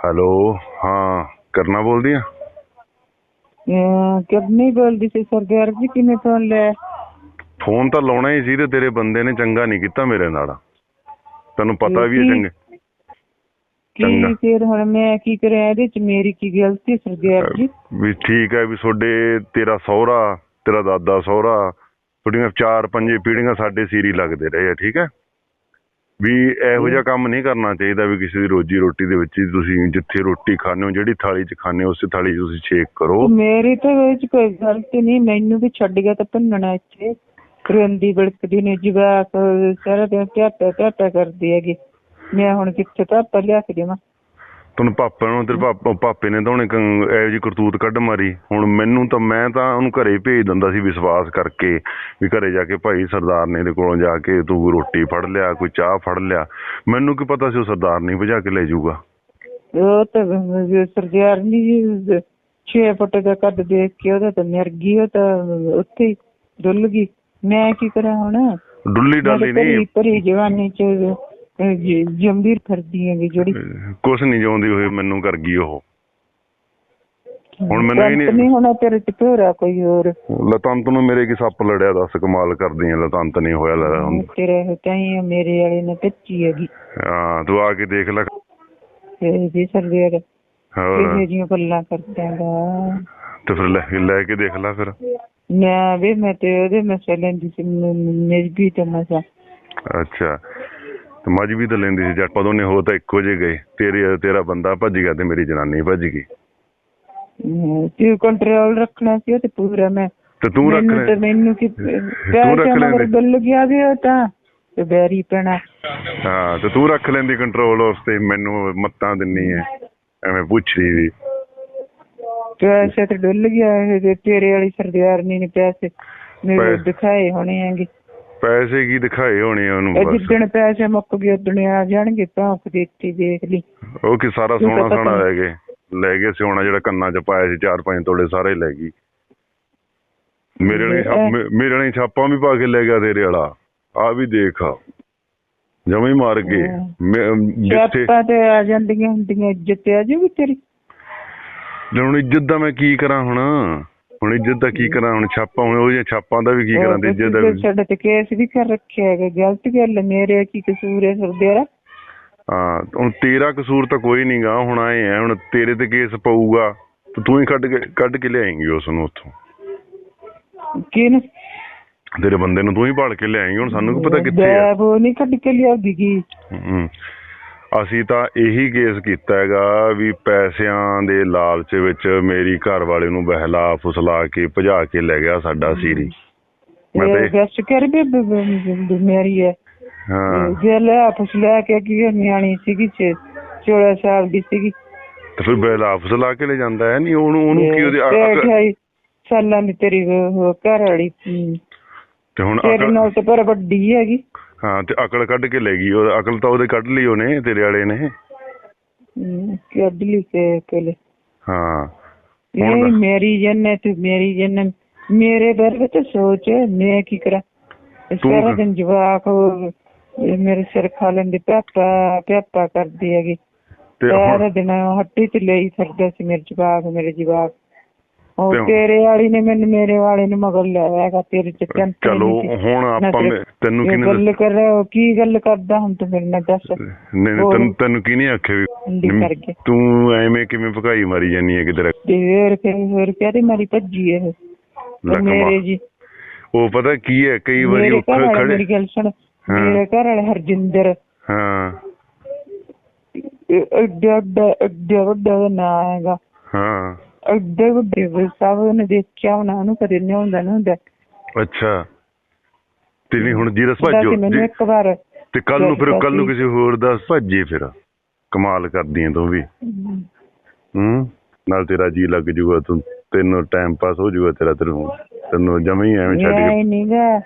Hello ਹਾਂ ਕਰਨਾ ਬੋਲਦੀ ਆ ਕਿੰਨੀ ਬੋਲਦੀ ਸੀ ਸਰਦਾਰ ਜੀ ਕਿਵੇਂ ਫੋਨ ਲਿਆ ਫੋਨ ਤਾਂ ਲਾਉਣਾ ਹੀ ਸੀ ਤੇ ਤੇਰੇ ਬੰਦੇ ਨੇ ਚੰਗਾ ਨਹੀਂ ਕੀਤਾ ਮੇਰੇ ਨਾਲ ਤੈਨੂੰ ਪਤਾ ਵੀ ਹੈ? ਚੰਗੇ ਕੀ। ਫਿਰ ਹੁਣ ਮੈਂ ਕੀ ਕਰਾਂ ਇਹਦੇ ਚ ਮੇਰੀ ਕੀ ਗਲਤੀ ਸਰਦਾਰ ਜੀ ਵੀ ਠੀਕ ਹੈ ਵੀ ਤੁਹਾਡੇ ਤੇਰਾ ਸਹੁਰਾ ਤੇਰਾ ਦਾਦਾ ਸਹੁਰਾ ਤੁਹਾਡੀਆਂ ਚਾਰ ਪੰਜੇ ਪੀੜ੍ਹੀਆਂ ਸਾਡੇ ਸੀਰੀ ਲੱਗਦੇ ਰਹੇ ਆ ਠੀਕ ਹੈ ਵੀ ਇਹੋ ਜਿਹਾ ਕੰਮ ਨਹੀਂ ਕਰਨਾ ਚਾਹੀਦਾ ਵੀ ਕਿਸੇ ਦੀ ਰੋਜੀ ਰੋਟੀ ਦੇ ਵਿੱਚ ਤੁਸੀਂ ਜਿੱਥੇ ਰੋਟੀ ਖਾਣੇ ਹੋ ਜਿਹੜੀ ਥਾਲੀ 'ਚ ਖਾਣੇ ਹੋ ਉਸੇ ਥਾਲੀ 'ਚ ਤੁਸੀਂ ਛੇਕ ਕਰੋ। ਮੇਰੀ ਤਾਂ ਇਹ ਚ ਕੋਈ ਗਲਤੀ ਨਹੀਂ ਮੈਨੂੰ ਵੀ ਛੱਡ ਗਿਆ ਤਾਂ ਭੰਨਣਾ ਇੱਥੇ। ਰੋਂਦੀ ਬਿਲਕਦੀ ਨੇ ਜਵਾਕ ਸਾਰਾ ਦਿਨ ਟਿਆਟਾ ਟਿਆਟਾ ਕਰਦੀ ਹੈਗੀ। ਮੈਂ ਹੁਣ ਕਿੱਥੇ ਟਾਪਾ ਲਿਆ ਕੇ ਦੇਵਾਂ? ਤੁਹਾਨੂੰ ਪਾਪਾ ਨੂੰ ਤੇਰੇ ਪਾਪਾ ਪਾਪੇ ਨੇ ਤਾਂ ਉਹਨੇ ਕ- ਇਹੋ ਜਿਹੀ ਕਰਤੂਤ ਕੱਢ ਮਾਰੀ। ਹੁਣ ਮੈਨੂੰ ਤਾਂ ਮੈਂ ਤਾਂ ਉਹਨੂੰ ਘਰੇ ਭੇਜ ਦਿੰਦਾ ਸੀ ਵਿਸ਼ਵਾਸ ਕਰਕੇ ਵੀ ਘਰੇ ਜਾ ਕੇ ਭਾਈ ਸਰਦਾਰ ਨੇ ਦੇ ਕੋਲੋਂ ਜਾ ਕੇ ਤੂੰ ਰੋਟੀ ਫੜ ਲਿਆ ਕੋਈ ਚਾਹ ਫੜ ਲਿਆ। ਮੈਨੂੰ ਕੀ ਪਤਾ ਸੀ ਉਹ ਸਰਦਾਰ ਨਹੀਂ ਭਜਾ ਕੇ ਲੈ ਜਾਊਗਾ। ਉਹ ਤਾਂ ਸਰਦਾਰ ਨਹੀਂ 6 ਫੁੱਟ ਦਾ ਕੱਦ ਦੇਖ ਕੇ ਉਹਦਾ ਤਾਂ ਮਰ ਗਈ ਉਹ ਤਾਂ ਉੱਥੇ ਹੀ ਡੁੱਲ ਗਈ। ਮੈਂ ਕੀ ਕਰਾਂ ਹੁਣ? ਡੁੱਲੀ ਡਾਲੀ ਨਹੀਂ ਭਰੀ ਜਵਾਨੀ ਚ ਜ- ਜੰਬੀਰ ਫਿਰਦੀ ਹੈਗੀ ਜਿਹੜੀ। ਕੁਛ ਨਹੀਂ ਜਿਉਂਦੀ ਹੋਈ ਮੈਨੂੰ ਕਰ ਗਈ ਉਹ। ਹੁਣ ਮੈਨੂੰ ਇਹ ਨਹੀਂ ਹੋਣਾ ਤੇਰੇ ਭੋਰਾ ਕੋਈ ਹੋਰ। ਲਤੰਤ ਨੂੰ ਮੇਰੇ ਕੀ ਸੱਪ ਲੜਿਆ ਦੱਸ ਕਮਾਲ ਕਰਦੀ ਆ ਲਤੰਤ ਨਹੀਂ ਹੋਇਆ ਲੈ ਹੁਣ। ਤੇਰੇ ਤਾਈ ਮੇਰੇ ਵਾਲੇ ਨੇ ਕੱਚੀ ਹੈਗੀ। ਹਾਂ ਤੂੰ ਆ ਕੇ ਦੇਖ ਲੈ। ਜੀ ਸਰਦਾਰ ਹੋਰ। ਕਿਹੋ ਜਿਹੀਆਂ ਗੱਲਾਂ ਕਰਦਾਗਾ ਤੇ ਫਿਰ ਲੈ ਲੈ ਕੇ ਦੇਖ ਲੈ ਫਿਰ। ਮੈਂ ਵੀ ਮੈਂ ਤੇ ਉਹਦੇ ਮਸਲੇ ਸੀ ਮੇਰੀ ਵੀ ਤੇ ਮਸਾ। ਅੱਛਾ। ਤੇ ਮੱਝ ਵੀ ਤਾਂ ਲੈਂਦੀ ਸੀ ਜੱਟ ਪਦੋਂ ਨੇ ਹੋ ਤਾਂ ਇੱਕੋ ਜਿਹੇ ਗਏ। ਤੇਰੇ ਤੇਰਾ ਬੰਦਾ ਭੱਜ ਗਿਆ ਤੇ ਮੇਰੀ ਜਨਾਨੀ ਭੱਜ ਗਈ। ਤੇ ਕੰਟਰੋਲ ਰੱਖਣਾ ਸੀ ਤੇ ਪੂਰਾ ਮੈਂ ਤੇ ਤੂੰ ਰੱਖ ਲੈ। ਤੇ ਮੈਨੂੰ ਕੀ ਰੱਖ ਪੈਸੇ ਮਗਰ ਲੈਂਦੇ। ਬਿੱਲ ਗਿਆ ਵੀ ਉਹ ਤਾਂ? ਤੇ ਬੈਰੀ ਪੈਣਾ ਹਾਂ ਤੇ ਤੂੰ ਰੱਖ ਲੈਂਦੀ ਕੰਟਰੋਲ ਉਸ ਤੇ ਮੈਨੂੰ ਮੱਤਾਂ ਦਿੰਨੀ ਐ। ਐਵੇਂ ਪੁੱਛੀ ਵੀ ਪੈਸੇ ਤੇ ਡੁੱਲ ਗਿਆ ਇਹ ਤੇ ਤੇਰੇ ਵਾਲੀ ਸਰਦਾਰਨੀ ਨੇ ਪੈਸੇ ਮੇਰੇ ਦਿਖਾਏ ਹੋਣੇ ਹੈਗੇ। ਪੈਸੇ ਕੀ ਦਿਖਾਏ ਹੋਣੇ ਆ ਉਹਨੂੰ ਇਹ ਬਸ? ਜਿੱਦਣ ਪੈਸੇ ਮੁੱਕ ਗਏ ਉਦਣ ਆ ਜਾਣਗੇ ਭੌਂਕ ਦਿੱਤੀ ਦੇਖ ਲਈ। ਉਹ ਕੀ ਸਾਰਾ ਤੂੰ ਸੋਨਾ ਪਤਾ ਸਾਨਾ। ਲੈ ਗਏ? ਲੈ ਗਏ ਸੋਨਾ ਜਿਹੜਾ ਕੰਨਾਂ 'ਚ ਪਾਇਆ ਸੀ ਚਾਰ ਪੰਜ ਤੋਲੇ ਸਾਰੇ ਲੈ ਗਈ। ਮੇਰੇ ਇਹ- ਮੇਰੇ ਲਈ ਛਾਪਾਂ ਵੀ ਪਾ ਕੇ ਲੈ ਗਿਆ ਤੇਰੇ ਵਾਲਾ। ਆ ਵੀ ਦੇਖ ਜਮੇ ਮਾਰ ਕੇ। ਹਾਂ। ਜਿੱਥੇ ਛਾਪਾਂ ਤੇ ਆ ਜਾਂਦੀਆਂ ਹੁੰਦੀਆਂ ਇੱਜ਼ਤ ਆ ਜਾਊਗੀ ਤੇਰੀ? ਹੁਣ ਇੱਜ਼ਤ ਦਾ ਮੈਂ ਕੀ ਕਰਾਂ ਹੁਣ? ਹੁਣ ਇੱਜ਼ਤ ਦਾ ਕੀ ਕਰਾਂ? ਹੁਣ ਛਾਪਾਂ ਹੁਣ ਉਹ ਜਿਹੀਆਂ ਛਾਪਾਂ ਦਾ ਵੀ ਕੀ ਕਰਾਂ? ਤੇ ਇੱਜ਼ਤ ਦਾ ਸਾਡੇ ਤੇ ਕੇਸ ਵੀ ਕਰ ਰੱਖਿਆ ਹੈਗਾ ਗਲਤ ਗੱਲ ਹੈ, ਮੇਰੇ ਕੀ ਕਸੂਰ ਹੈ ਸਰਦਾਰਾ ਹਾਂ ਹੁਣ ਤੇਰਾ ਕਸੂਰ ਤਾਂ ਕੋਈ ਨਹੀਂਗਾ ਹੁਣ ਆਏ ਆ ਹੁਣ ਤੇਰੇ ਤੇ ਕੇਸ ਪਊਗਾ ਤੇ ਤੂੰ ਹੀ ਕੱਢ ਕੇ ਕੱਢ ਕੇ ਲਿਆਏਂਗੀ ਉਸ ਨੂੰ ਉੱਥੋਂ। ਕਿਨ ਤੇਰੇ ਬੰਦੇ ਨੂੰ ਤੂੰ ਹੀ ਭਾਲ ਕੇ ਲਿਆਏਂਗੀ ਹੁਣ ਸਾਨੂੰ ਕੀ ਪਤਾ ਕਿੱਥੇ ਆ। ਬੈਬ ਉਹ ਨਹੀਂ ਕੱਢ ਕੇ ਲਿਆਉਦੀ ਕੀ ਹਮ। ਅਸੀਂ ਤਾਂ ਇਹੀ ਕੇਸ ਕੀਤਾ ਹੈਗਾ ਵੀ ਪੈਸਿਆਂ ਦੇ ਲਾਲਚ ਵਿੱਚ ਮੇਰੀ ਘਰ ਵਾਲੇ ਨੂੰ ਬਹਿਲਾ ਫੁਸਲਾ ਕੇ ਭਜਾ ਕੇ ਲੈ ਗਿਆ ਸਾਡਾ ਸੀਰੀ। ਮੈਂ ਇਹ ਤੇ ਗੈਸ ਕਰ ਵੀ ਬ- ਬ- ਬ- ਮੇਰੀ ਹੈ। ਹਾਂ। ਜੇ ਲੈ ਆਪਸ ਲੈ ਕੇ ਕੀ ਨਿਆਣੀ ਸੀਗੀ ਛੇ ਚੋੜਾ ਸਾਲ ਦੀ ਸੀਗੀ। ਤੇ ਫਿਰ ਬਹਿਲਾ ਫੁਸਲਾ ਕੇ ਲੈ ਜਾਂਦਾ ਹੈ? ਨਹੀਂ ਉਹਨੂੰ ਉਹਨੂੰ ਕੀ ਉਹਦੀ ਸਾਲਾਂ ਦੀ ਤੇਰੀ ਘਰ ਵਾਲੀ ਤੇ ਹੁਣ ਅਕਲ ਨਾਲ ਤੇ ਪਰ ਵੱਡੀ ਹੈਗੀ। ਹਾਂ ਤੇ ਅਕਲ ਕੱਢ ਕੇ ਲੈ ਗਈ। ਉਹ ਅਕਲ ਤਾਂ ਉਹਦੇ ਕੱਢ ਲਈ ਉਹਨੇ ਤੇਰੇ ਵਾਲੇ ਨੇ। ਕੱਢ ਲਈ ਕੇ ਕੋਲੇ ਹਾਂ। ਇਹ ਮੇਰੀ ਜੰਨਤ ਮੇਰੀ ਜੰਨਤ ਮੇਰੇ ਬਾਰੇ ਵਿੱਚ ਸੋਚ ਮੈਂ ਕੀ ਕਰਾਂ? ਤੂੰ ਸਾਰਾ। ਦਿਨ ਜਵਾਕ ਮੇਰੇ ਸਿਰ ਖਾ ਲੈਂਦੇ ਪਾਪਾ ਪਾਪਾ ਕਰਦੀ ਹੈਗੀ। ਤੇ ਸਾਰਾ ਦਿਨ ਹੱਟੀ ਤੇ ਲਈ ਫਿਰਦਾ ਸੀ ਮੇਰੇ ਜਵਾਕ ਮੇਰੇ ਜਵਾਕ। ਤੇ ਉਹ ਤੇਰੇ ਵਾਲੀ ਨੇ ਮੈਨੂੰ ਮੇਰੇ ਵਾਲੇ ਨੂੰ ਮਗਰ ਲਿਆ ਹੈਗਾ ਤੇਰੇ ਚ ਚੰਤ ਚਲੋ ਹੁਣ ਆਪਾਂ ਤੈਨੂੰ ਕਿਹਨੇ ਗੱਲ ਕਰ ਰਿਹਾ ਕੀ ਗੱਲ ਕਰਦਾ ਹੁਣ ਤੂੰ ਮੇਰੇ ਨਾਲ ਦੱਸ। ਨਹੀਂ ਨਹੀਂ। ਤੈਨੂੰ ਤੈਨੂੰ ਕੀ ਨਹੀਂ ਆਖਿਆ ਵੀ ਤੂੰ ਐਵੇਂ ਕਿਵੇਂ ਭਕਾਈ ਮਾਰੀ ਜਾਨੀ ਹੈ ਕਿਧਰ? ਫਿਰ ਹੋਰ ਕਹਿੰਦੀ ਮਾਰੀ ਭੱਜੀ ਇਹ। ਮੇਰੇ। ਜੀ। ਉਹ ਪਤਾ ਕੀ ਹੈ ਕਈ ਵਾਰੀ ਵਾਲੇ ਖੜੇ ਮੇਰੀ ਗੱਲ ਸੁਣ। ਮੇਰੇ ਘਰ ਵਾਲੇ ਹਰਜਿੰਦਰ। ਹਾਂ। ਇਹ ਵੱਡਾ ਉਹਦਾ ਨਾਂ ਹੈਗਾ। ਹਾਂ। ਐਡੇ ਵੱਡੇ ਸਭ ਉਹਨੇ ਦੇਖਿਆ ਉਹਨੂੰ ਕਦੇ ਨਹੀਂ ਹੁੰਦਾ ਨਾ ਹੁੰਦਾ। ਅੱਛਾ। ਤੇ ਨਹੀਂ ਹੁਣ ਜੀਰਸ ਭੱਜੋ ਮੈਨੂੰ ਇੱਕ ਵਾਰ ਤੇ ਕੱਲ ਨੂੰ ਫਿਰ ਕੱਲ ਨੂੰ। ਕਿਸੇ ਹੋਰ ਦਾ ਭੱਜੇ ਫਿਰ। ਕਮਾਲ ਕਰਦੀ ਹੈ ਤੂੰ ਵੀ। ਹੂੰ। ਨਾਲ ਤੇਰਾ ਜੀ ਲੱਗ ਜੂਗਾ ਤੂੰ ਤੈਨੂੰ ਟਾਈਮ ਪਾਸ ਹੋ ਜੂਗਾ ਤੇਰਾ ਤੈਨੂੰ ਤੈਨੂੰ ਜਮੇ ਹੀ ਐਵੇਂ ਛੱਡ ਕੇ ਇਹ ਨਹੀਂਗਾ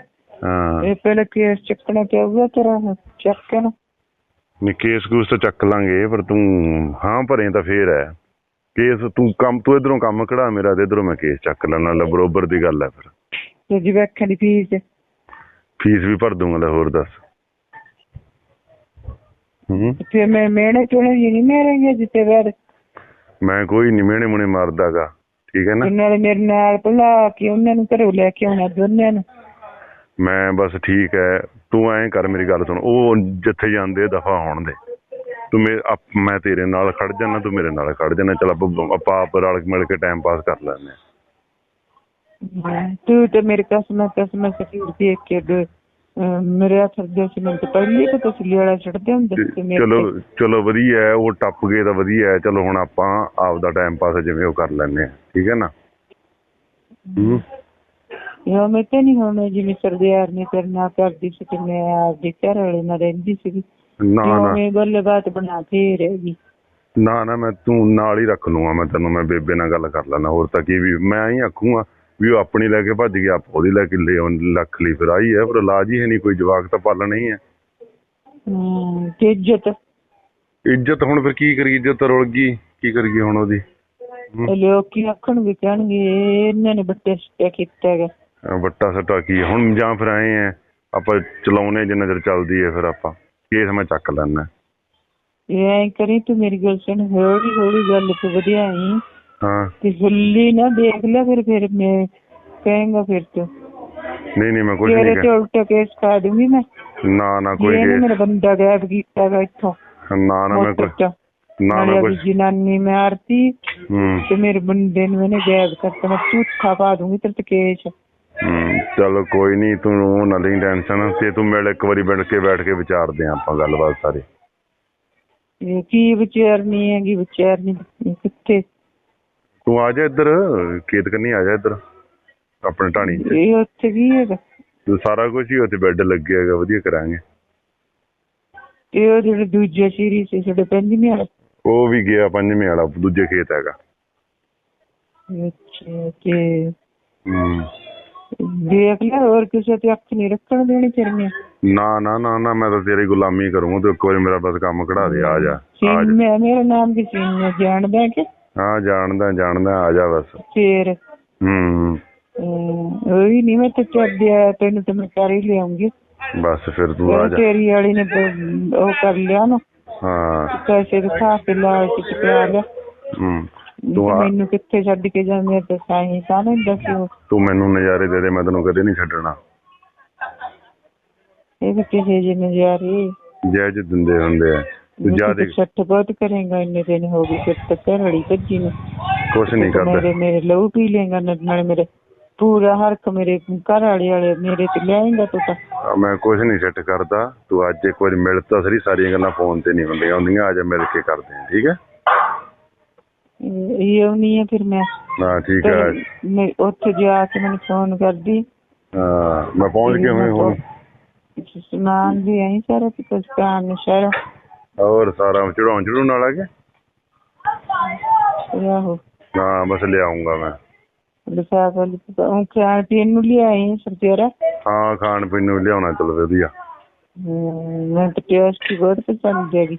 ਹਾਂ। ਇਹ ਪਹਿਲੇ ਕੇਸ ਚੱਕਣਾ ਪਊਗਾ ਤੇਰਾ ਚੱਕ ਕੇ ਨਾ। ਨੀ ਕੇਸ ਕੂਸ ਤਾਂ ਚੱਕ ਲਾਂਗੇ ਪਰ ਤੂੰ ਹਾਂ ਭਰੇ ਤਾਂ ਫੇਰ ਹੈ। ਕੇਸ ਤੂੰ ਕੰਮ ਤੂੰ ਇਧਰੋਂ ਕੰਮ ਕਢਾ ਮੇਰਾ ਤੇ ਇਧਰੋਂ ਮੈਂ ਕੇਸ ਚੱਕ ਲੈਣਾ ਲੈ ਬਰੋਬਰ ਦੀ ਗੱਲ ਹੈ ਫਿਰ। ਤੇ ਜਿਵੇਂ ਅੱਖਾਂ ਦੀ ਫੀਸ ਫੀਸ ਵੀ ਭਰ ਦੂੰਗਾ ਲੈ ਹੋਰ ਦੱਸ। ਹੂੰ। ਫਿਰ ਮੈਂ ਮੇਣੇ ਚੋਣੇ ਜੀ ਨਹੀਂ ਮੇਰੇਂਗੇ ਜਿੱਤੇ ਬਾਅਦ ਮੈਂ ਕੋਈ ਨਹੀਂ ਮਿਹਣੇ ਮੁਣੇ ਮਾਰਦਾਗਾ ਠੀਕ ਹੈ ਨਾ? ਉਹਨਾਂ ਨੇ ਮੇਰੇ ਨਾਲ ਭੁਲਾ ਕੇ ਉਹਨਾਂ ਨੂੰ ਘਰੋਂ ਲੈ ਕੇ ਆਉਣਾ ਦੋਨਿਆਂ ਨੂੰ। ਮੈਂ ਬਸ ਠੀਕ ਹੈ ਤੂੰ ਐਂ ਕਰ ਮੇਰੀ ਗੱਲ ਸੁਣ ਉਹ ਜਿੱਥੇ ਜਾਂਦੇ ਦਫਾ ਹੋਣ ਦੇ। ਤੂੰ ਮੇ ਆਪ- ਮੈਂ ਤੇਰੇ ਨਾਲ ਖੜ ਜਾਣਾ ਤੂੰ ਮੇਰੇ ਨਾਲ ਖੜ ਜਾਣਾ ਚਲ ਆਪਾਂ ਆਪਾਂ ਆਪ ਰਲ ਮਿਲ ਕੇ ਟਾਈਮ ਪਾਸ ਕਰ ਲੈਂਦੇ ਹਾਂ। ਤੂੰ ਤੇ ਮੇਰੇ ਕਸਮ ਕਸਮ ਸਰੀਰ ਦੇਖ ਕੇ ਦ- ਅਹ ਮੇਰੇ ਹੱਥ ਦੇ ਸੀ ਮੈਨੂੰ ਤਾਂ ਪਹਿਲੇ ਪਤਾ ਸੀ ਲਿਆੜਾ ਛੱਡਦੇ ਹੁੰਦੇ ਸੀ ਮੇਰੇ ਚਲੋ ਤੇ। ਚਲੋ ਵਧੀਆ ਹੈ ਉਹ ਟੱਪ ਗਏ ਤਾਂ ਵਧੀਆ ਹੈ ਚਲੋ ਹੁਣ ਆਪਾਂ ਆਪ ਦਾ ਟਾਈਮ ਪਾਸ ਜਿਵੇਂ ਉਹ ਕਰ ਲੈਂਦੇ ਹਾਂ ਠੀਕ ਹੈ ਨਾ? ਹੂੰ। ਯਾ ਮੈਂ ਤੇ ਨਹੀਂ ਹੁਣ ਜਿਵੇਂ ਸਰਦਿਆਰ ਨੇ ਕਰਨਾ ਕਰਦੀ ਸੀ ਤੇ ਮੈਂ ਆਪਦੇ ਘਰ ਵਾਲੇ ਨਾਲ ਰਹਿੰਦੀ ਸੀ ਨਾ ਨਾ। ਮੈਂ ਗੱਲੇ ਬਾਤ ਬਣਾ ਕੇ ਰਹੇਗੀ ਨਾ ਨਾ ਮੈਂ ਤੂੰ ਨਾਲ ਹੀ ਰੱਖ ਲੂੰਗਾ ਮੈਂ ਤੈਨੂੰ ਮੈਂ ਬੇਬੇ ਨਾਲ ਗੱਲ ਕਰ ਲੈਣਾ ਹੋਰ ਤਾਂ ਕੀ ਵੀ ਮੈਂ ਹੀ ਆਖੂੰਗਾ ਵੀ ਉਹ ਆਪਣੀ ਲੈ ਕੇ ਭੱਜ ਗਿਆ ਆਪਾਂ ਉਹਦੀ ਲੈ ਕੇ ਲੈ ਲੱਖ ਲਈ ਫਿਰ ਆਈ ਹੈ ਪਰ ਇਲਾਜ ਹੀ ਹੈ ਨਹੀਂ ਕੋਈ ਜਵਾਕ ਤਾਂ ਪਾਲਣਾ ਹੀ ਹੈ। ਹਮ ਤੇ ਇੱਜ਼ਤ? ਇੱਜ਼ਤ ਹੁਣ ਫਿਰ ਕੀ ਕਰੀਏ ਇੱਜ਼ਤ ਤਾਂ ਰੁਲ ਗਈ ਕੀ ਕਰੀਏ ਹੁਣ ਉਹਦੀ? ਇਹ ਲੋਕ ਆਖਣਗੇ ਕਹਿਣਗੇ ਇਹਨਾਂ ਨੇ ਬੱਟੇ ਸਟਿਆ ਕੀਤਾ ਹੈਗਾ। ਅਹ ਵੱਟਾ ਸੱਟਾ ਕੀ ਹੈ? ਹੁਣ ਜਾਂ ਫਿਰ ਆਏ ਆ ਆਪਾਂ ਚਲਾਉਨੇ ਜਿੰਨਾ ਚਿਰ ਚੱਲਦੀ ਹੈ ਫਿਰ ਆਪਾਂ। ਕੇਸ ਮੈਂ ਚੱਕ ਲੈਣਾ ਇਹ ਐਂ ਕਰੀ ਤੂੰ ਮੇਰੀ ਗੱਲ ਸੁਣ ਹੌਲੀ ਹੌਲੀ ਗੱਲ ਤੇ ਵਧਿਆ ਆਈ। ਹਾਂ। ਤੇ ਹੁੱਲੀ ਨਾ ਦੇਖ ਲੈ ਫਿਰ ਫਿਰ ਮੈਂ ਕਹਾਂਗਾ ਫਿਰ ਤੂੰ। ਨਹੀਂ ਨਹੀਂ ਮੈਂ ਕੁਝ ਤੇਰੇ ਨਹੀਂ ਤੇ ਕਿਹਾ ਉਲਟਾ ਕੇਸ ਪਾ ਦੂੰਗੀ ਮੈਂ। ਨਾ ਨਾ ਕੋਈ ਕੇਸ ਮੇਰਾ ਬੰਦਾ ਗਾਇਬ ਕੀਤਾ ਗਾ ਇੱਥੋਂ। ਨਾ ਨਾ ਮੈਂ ਚ। ਨਾ ਮੈਂ ਕੁਝ ਜਨਾਨੀ ਮਾਰਤੀ ਹੂੰ। ਤੇ ਮੇਰੇ ਬੰਦੇ ਨੂੰ ਇਹਨੇ ਗਾਇਬ ਕਰਤਾ। ਮੈਂ ਝੂਠਾ ਪਾ ਦੂੰਗੀ ਤੇਰੇ ਤੇ ਕੇਸ ਚਲੋ ਕੋਈ ਨਹੀਂ ਤੂੰ ਉਹ ਨਾ ਲਈ ਟੈਨਸ਼ਨ ਤੇ ਤੂੰ ਮਿਲ ਇੱਕ ਵਾਰੀ ਬੈਠ ਕੇ ਬੈਠ ਕੇ ਵਿਚਾਰਦੇ ਆਂ ਆਪਾਂ ਗੱਲਬਾਤ ਸਾਰੀ। ਇਹ ਕੀ ਵਿਚਾਰਨੀ ਹੈਗੀ ਵਿਚਾਰਨੀ ਕਿੱਥੇ? ਤੂੰ ਆ ਜਾ ਇੱਧਰ ਖੇਤ ਕੰਨੀ ਆ ਜਾ ਇੱਧਰ ਆਪਣੇ ਢਾਣੀ 'ਚ ਇਹ ਉੱਥੇ ਕੀ ਹੈਗਾ? ਤੇ ਸਾਰਾ ਕੁਝ ਹੀ ਉੱਥੇ ਬੈੱਡ ਲੱਗੇ ਹੈਗਾ ਵਧੀਆ ਕਰਾਂਗੇ। ਇਹ ਉਹ ਜਿਹੜੇ ਦੂਜੇ ਸੀਰੀ ਸੀ ਸਾਡੇ ਪੰਜਵੀਂ ਵਾਲਾ? ਉਹ ਵੀ ਗਿਆ ਪੰਜਵੇਂ ਵਾਲਾ ਦੂਜੇ ਖੇਤ ਹੈਗਾ। ਅੱਛਾ ਤੇ ਹਮ, ਦੇਖ ਲੈ ਹੋਰ ਕਿਸੇ ਤੇ ਅੱਖ ਨਹੀਂ ਰੱਖਣ ਦੇਣੀ ਤੇਰੀਆਂ ਨਾ। ਨਾ ਨਾ ਨਾ ਮੈਂ ਤਾਂ ਤੇਰੀ ਗੁਲਾਮੀ ਕਰੂੰਗਾ ਤੂੰ ਇੱਕ ਵਾਰੀ ਮੇਰਾ ਬਸ ਕੰਮ ਕਢਾ ਦੇ ਆ ਜਾ ਆ ਸੀਨ ਜਾ। ਮੈਂ ਮੇਰਾ ਨਾਮ ਵੀ ਸੀਨ ਜਾਣਦਾ ਕਿ? ਹਾਂ ਜਾਣਦਾ ਜਾਣਦਾ ਆ ਜਾ ਬਸ। ਫੇਰ? ਹੂੰ ਉਹੀ ਨਹੀਂ ਮੈਂ ਤੇ ਚੱਲਿਆ ਤੈਨੂੰ ਤੇ ਮੈਂ ਕਰ ਹੀ ਲਿਆਉਂਗੀ। ਬਸ ਫਿਰ ਤੂੰ ਆ ਜਾ। ਤੇਰੀ ਵਾਲੀ ਨੇ ਬ- ਉਹ ਕਰ ਲਿਆ ਨਾ। ਹਾਂ। ਪੈਸੇ ਦਿਖਾ ਕੇ ਲਾ ਕੇ ਪਿਆ ਲਿਆ। ਹੂੰ। ਤੂੰ ਆ ਮੈਨੂੰ ਕਿੱਥੇ ਛੱਡ ਕੇ ਜਾਂਦੇ ਤੇ ਸਾਈਂ ਸਾਨੇ ਦੱਸਿਓ। ਤੂੰ ਮੈਨੂੰ ਨਜ਼ਾਰੇ ਦੇ ਦੇ ਮੈਂ ਤੈਨੂੰ ਕਦੇ ਨਹੀਂ ਛੱਡਣਾ। ਇਹ ਵੀ ਕਿਸੇ ਜਿਹੇ ਨਜ਼ਾਰੇ। ਜੈ ਜ ਦਿੰਦੇ ਹੁੰਦੇ ਆ। ਤੂੰ ਜਾ ਦੇ ਸੱਟ ਬਹੁਤ ਕਰੇਗਾ ਇੰਨੇ ਦਿਨ ਹੋ ਗਏ ਫਿਰ ਤੱਕ ਘੜੀ ਭੱਜੀ ਨੂੰ। ਕੁਛ ਨਹੀਂ ਕਰਦਾ। ਮੇਰੇ ਮੇਰੇ ਲਹੂ ਪੀ ਲੇਗਾ ਨਾਲ ਮੇਰੇ ਪੂਰਾ ਹਰਕ ਮੇਰੇ ਘਰ ਵਾਲੇ ਵਾਲੇ ਮੇਰੇ ਤੇ ਲਿਆਏਗਾ ਤੂੰ ਤਾਂ। ਆ, ਮੈਂ ਕੁਛ ਨਹੀਂ ਸੈੱਟ ਕਰਦਾ। ਤੂੰ ਅੱਜ ਇੱਕ ਵਾਰੀ ਮਿਲ ਤਾਂ ਸਰੀ ਸਾਰੀਆਂ ਗੱਲਾਂ ਫੋਨ ਤੇ ਨਹੀਂ ਹੁੰਦੀਆਂ ਹੁੰਦੀਆਂ ਆ ਜਾ ਮਿਲ ਕੇ ਕਰਦੇ ਆ ਠੀਕ ਹੈ? ਇਹ ਇਹ ਨਹੀਂ ਹੈ ਫਿਰ ਮੈਂ ਹਾਂ ਠੀਕ ਹੈ ਮੈਂ ਉੱਥੇ ਜਾ ਕੇ ਮੈਨੂੰ ਫੋਨ ਕਰਦੀ। ਹਾਂ ਮੈਂ ਪਹੁੰਚ ਗਿਆ ਮੈਂ ਹੁਣ। ਸਮਾਨ ਵੀ ਆਈ ਸਾਰਾ ਤੇ ਕੁਝ ਕੰਮ ਸਾਰਾ। ਹੋਰ ਸਾਰਾ ਚੜਾਉਣ ਚੜੂਣ ਵਾਲਾ ਕੇ? ਆਹੋ। ਹਾਂ ਬਸ ਲਿਆਉਂਗਾ ਮੈਂ। ਲਿਫਾਫਾ ਉਹ ਖਾਣ ਪੀਣ ਨੂੰ ਲਿਆਈ ਸਰਤੇਰਾ ਹਾਂ ਖਾਣ ਪੀਣ ਨੂੰ ਲਿਆਉਣਾ ਚਲ ਵਧੀਆ। ਮੈਂ ਤਾਂ ਟੇਸਟ ਬਹੁਤ ਪਸੰਦ ਹੈਗੀ।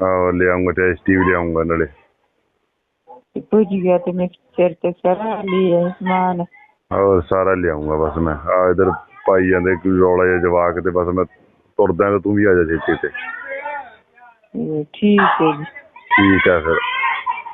ਆਹ ਲਿਆਉਂਗਾ ਟੈਸਟੀ ਵੀ ਲਿਆਉਂਗਾ ਨਾਲੇ। ਤੇ ਪੁੱਜ ਗਿਆ ਤੇ ਮੈਂ ਸਿਰ ਤੇ ਸਾਰਾ ਲਿਆ ਸਮਾਨ। ਹੋਰ ਸਾਰਾ ਲਿਆਉਂਗਾ ਬਸ ਮੈਂ। ਆ ਇਧਰ ਪਾਈ ਜਾਂਦੇ ਕੋਈ ਰੌਲਾ ਜਿਹਾ ਜਵਾਕ ਤੇ ਬਸ ਮੈਂ ਤੁਰਦਾ ਤੇ ਤੂੰ ਵੀ ਆ ਜਾ ਛੇਤੀ ਤੇ। ਇਹ ਠੀਕ ਹੈ ਜੀ। ਠੀਕ ਹੈ ਫਿਰ।